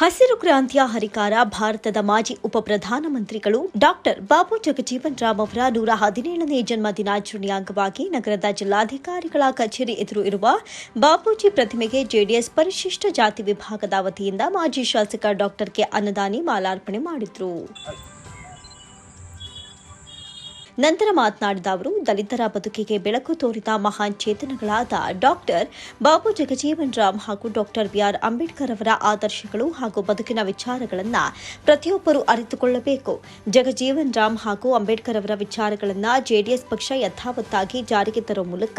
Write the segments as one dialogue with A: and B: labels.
A: ಹಸಿರು ಕ್ರಾಂತಿಯ ಹರಿಕಾರ ಭಾರತದ ಮಾಜಿ ಉಪ ಪ್ರಧಾನಮಂತ್ರಿಗಳು ಡಾಕ್ಟರ್ ಬಾಬು ಜಗಜೀವನ್ ರಾಮ್ ಅವರ ನೂರ ಹದಿನೇಳನೇ ಜನ್ಮ ದಿನಾಚರಣೆಯ ಅಂಗವಾಗಿ ನಗರದ ಜಿಲ್ಲಾಧಿಕಾರಿಗಳ ಕಚೇರಿ ಎದುರು ಇರುವ ಬಾಬೂಜಿ ಪ್ರತಿಮೆಗೆ ಜೆಡಿಎಸ್ ಪರಿಶಿಷ್ಟ ಜಾತಿ ವಿಭಾಗದ ವತಿಯಿಂದ ಮಾಜಿ ಶಾಸಕ ಡಾಕ್ಟರ್ ಕೆ ಅನ್ನದಾನಿ ಮಾಲಾರ್ಪಣೆ ಮಾಡಿದ್ರು. ನಂತರ ಮಾತನಾಡಿದ ಅವರು, ದಲಿತರ ಬದುಕಿಗೆ ಬೆಳಕು ತೋರಿದ ಮಹಾನ್ ಚೇತನಗಳಾದ ಡಾಕ್ಟರ್ ಬಾಬು ಜಗಜೀವನ್ ರಾಮ್ ಹಾಗೂ ಡಾಕ್ಟರ್ ಬಿಆರ್ ಅಂಬೇಡ್ಕರ್ ಅವರ ಆದರ್ಶಗಳು ಹಾಗೂ ಬದುಕಿನ ವಿಚಾರಗಳನ್ನು ಪ್ರತಿಯೊಬ್ಬರು ಅರಿತುಕೊಳ್ಳಬೇಕು. ಜಗಜೀವನ್ ರಾಮ್ ಹಾಗೂ ಅಂಬೇಡ್ಕರ್ ಅವರ ವಿಚಾರಗಳನ್ನು ಜೆಡಿಎಸ್ ಪಕ್ಷ ಯಥಾವತ್ತಾಗಿ ಜಾರಿಗೆ ತರುವ ಮೂಲಕ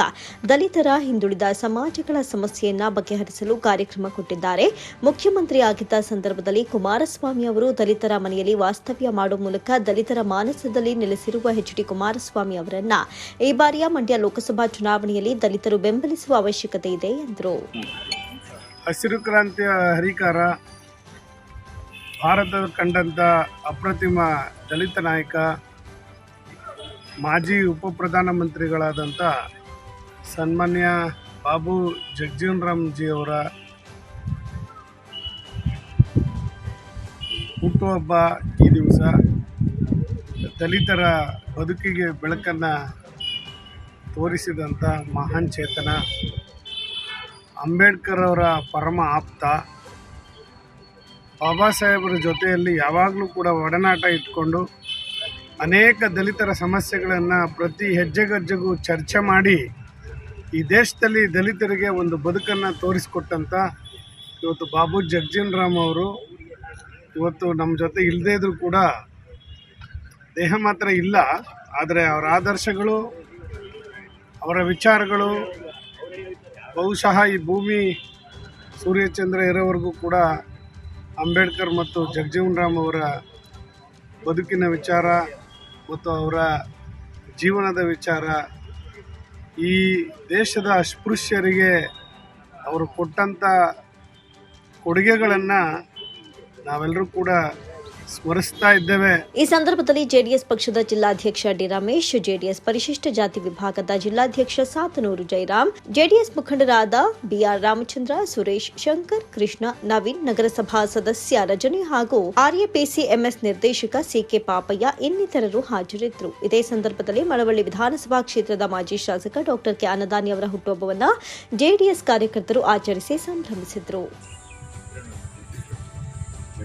A: ದಲಿತರ ಹಿಂದುಳಿದ ಸಮಾಜಗಳ ಸಮಸ್ಯೆಯನ್ನ ಬಗೆಹರಿಸಲು ಕಾರ್ಯಕ್ರಮ ಕೊಟ್ಟಿದ್ದಾರೆ. ಮುಖ್ಯಮಂತ್ರಿ ಆಗಿದ್ದ ಸಂದರ್ಭದಲ್ಲಿ ಕುಮಾರಸ್ವಾಮಿ ಅವರು ದಲಿತರ ಮನೆಯಲ್ಲಿ ವಾಸ್ತವ್ಯ ಮಾಡುವ ಮೂಲಕ ದಲಿತರ ಮಾನಸದಲ್ಲಿ ನೆಲೆಸಿರುವ ಎಚ್ ಕುಮಾರಸ್ವಾಮಿ ಅವರನ್ನ ಈ ಬಾರಿಯ ಮಂಡ್ಯ ಲೋಕಸಭಾ ಚುನಾವಣೆಯಲ್ಲಿ ದಲಿತರು ಬೆಂಬಲಿಸುವ ಅವಶ್ಯಕತೆ ಇದೆ ಎಂದರು.
B: ಹಸಿರು ಕ್ರಾಂತಿಯ ಹರಿಕಾರ ಭಾರತ ಕಂಡಂಥ ಅಪ್ರತಿಮ ದಲಿತ ನಾಯಕ, ಮಾಜಿ ಉಪ ಪ್ರಧಾನಮಂತ್ರಿಗಳಾದಂಥ ಸನ್ಮಾನ್ಯ ಬಾಬು ಜಗಜೀವನ್ ರಾಮ್ಜಿ ಅವರ ಹುಟ್ಟುಹಬ್ಬ ಈ ದಿವಸ ದಲಿತರ ಬದುಕಿಗೆ ಬೆಳಕನ್ನು ತೋರಿಸಿದಂಥ ಮಹಾನ್ ಚೇತನ ಅಂಬೇಡ್ಕರ್ ಅವರ ಪರಮ ಆಪ್ತ. ಬಾಬಾ ಸಾಹೇಬರ ಜೊತೆಯಲ್ಲಿ ಯಾವಾಗಲೂ ಕೂಡ ಒಡನಾಟ ಇಟ್ಕೊಂಡು ಅನೇಕ ದಲಿತರ ಸಮಸ್ಯೆಗಳನ್ನು ಪ್ರತಿ ಹೆಜ್ಜೆಗಜ್ಜೆಗೂ ಚರ್ಚೆ ಮಾಡಿ ಈ ದೇಶದಲ್ಲಿ ದಲಿತರಿಗೆ ಒಂದು ಬದುಕನ್ನು ತೋರಿಸಿಕೊಟ್ಟಂಥ ಇವತ್ತು ಬಾಬು ಜಗಜೀನ್ ರಾಮ್ ಅವರು, ಇವತ್ತು ನಮ್ಮ ಜೊತೆ ಇಲ್ಲದೇ ಇದ್ದರೂ ಕೂಡ ದೇಹ ಮಾತ್ರ ಇಲ್ಲ, ಆದರೆ ಅವರ ಆದರ್ಶಗಳು, ಅವರ ವಿಚಾರಗಳು, ಬಹುಶಃ ಈ ಭೂಮಿ ಸೂರ್ಯಚಂದ್ರ ಇರೋವರೆಗೂ ಕೂಡ ಅಂಬೇಡ್ಕರ್ ಮತ್ತು ಜಗಜೀವನ್ ರಾಮ್ ಅವರ ಬದುಕಿನ ವಿಚಾರ ಮತ್ತು ಅವರ ಜೀವನದ ವಿಚಾರ, ಈ ದೇಶದ ಅಸ್ಪೃಶ್ಯರಿಗೆ ಅವರು ಕೊಟ್ಟಂಥ ಕೊಡುಗೆಗಳನ್ನು ನಾವೆಲ್ಲರೂ ಕೂಡ ಸ್ಮರಿಸ್ತಾ ಇದ್ದೇವೆ.
A: ಈ ಸಂದರ್ಭದಲ್ಲಿ ಜೆಡಿಎಸ್ ಪಕ್ಷದ ಜಿಲ್ಲಾಧ್ಯಕ್ಷ ಡಿ ರಮೇಶ್, ಜೆಡಿಎಸ್ ಪರಿಶಿಷ್ಟ ಜಾತಿ ವಿಭಾಗದ ಜಿಲ್ಲಾಧ್ಯಕ್ಷ ಸಾತನೂರು ಜಯರಾಮ್ ಜೆಡಿಎಸ್ ಮುಖಂಡರಾದ ಬಿಆರ್ ರಾಮಚಂದ್ರ, ಸುರೇಶ್ ಶಂಕರ್, ಕೃಷ್ಣ, ನವೀನ್ ನಗರಸಭಾ ಸದಸ್ಯ ರಜನಿ ಹಾಗೂ ಆರ್ಎಪಿಸಿ ಎಂಎಸ್ ನಿರ್ದೇಶಕ ಸಿಕೆ ಪಾಪಯ್ಯ ಇನ್ನಿತರರು ಹಾಜರಿದ್ದರು. ಇದೇ ಸಂದರ್ಭದಲ್ಲಿ ಮಳವಳ್ಳಿ ವಿಧಾನಸಭಾ ಕ್ಷೇತ್ರದ ಮಾಜಿ ಶಾಸಕ ಡಾಕ್ಟರ್ ಕೆ. ಅನ್ನದಾನಿ ಅವರ ಹುಟ್ಟುಹಬ್ಬವನ್ನು ಜೆಡಿಎಸ್ ಕಾರ್ಯಕರ್ತರು ಆಚರಿಸಿ ಸಂಭ್ರಮಿಸಿದರು.